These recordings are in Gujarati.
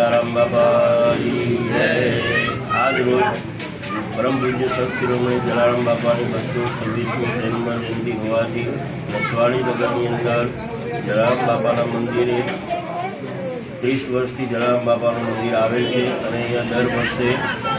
બાપાની જય. આજ રોજ પરમ પૂજ્ય સંત જલારામ બાપાની બસો છવ્વીસમી જન્મ જયંતિ હોવાથી નસવાડી નગરની અંદર જલારામ બાપાના મંદિરે ત્રીસ વર્ષથી જલારામ બાપાનું મંદિર આવેલ છે અને અહીંયા દર વર્ષે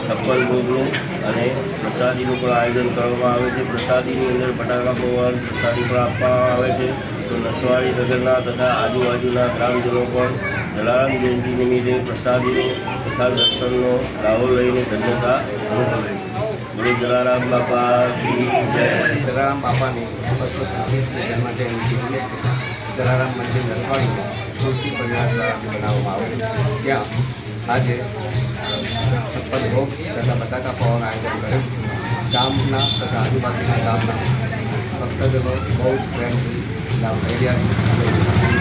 છપ્પન ભોગનું અને પ્રસાદીનું પણ આયોજન કરવામાં આવે છે. પ્રસાદીની અંદર બટાકા પૌવાન પ્રસાદી પણ આપવામાં આવે છે. તો નસવાડી નગરના તથા આજુબાજુના ગ્રામજનો પણ જલારામ જયંતિ નિમિત્તે પ્રસાદીનો પ્રસાદ દર્શનનો લાભો લઈને ધન્યતા અનુભવે બોલો જલારામ બાપા જય. જલારામ બાપાની બસો છવ્વીસમી જન્મજયંતિ નિમિત્તે જલારામ મંદિર નસવાડીમાં સ્મૃતિ પરિવાર દ્વારા બનાવવામાં આવે ત્યાં આજે છપ્પન ભોગ તથા બટાકા પૌવાનું આયોજન કર્યું ગામના તથા આજુબાજુના ગામના ભક્તજનો બહુ પ્રેમથી લાભ લઈ રહ્યા છે.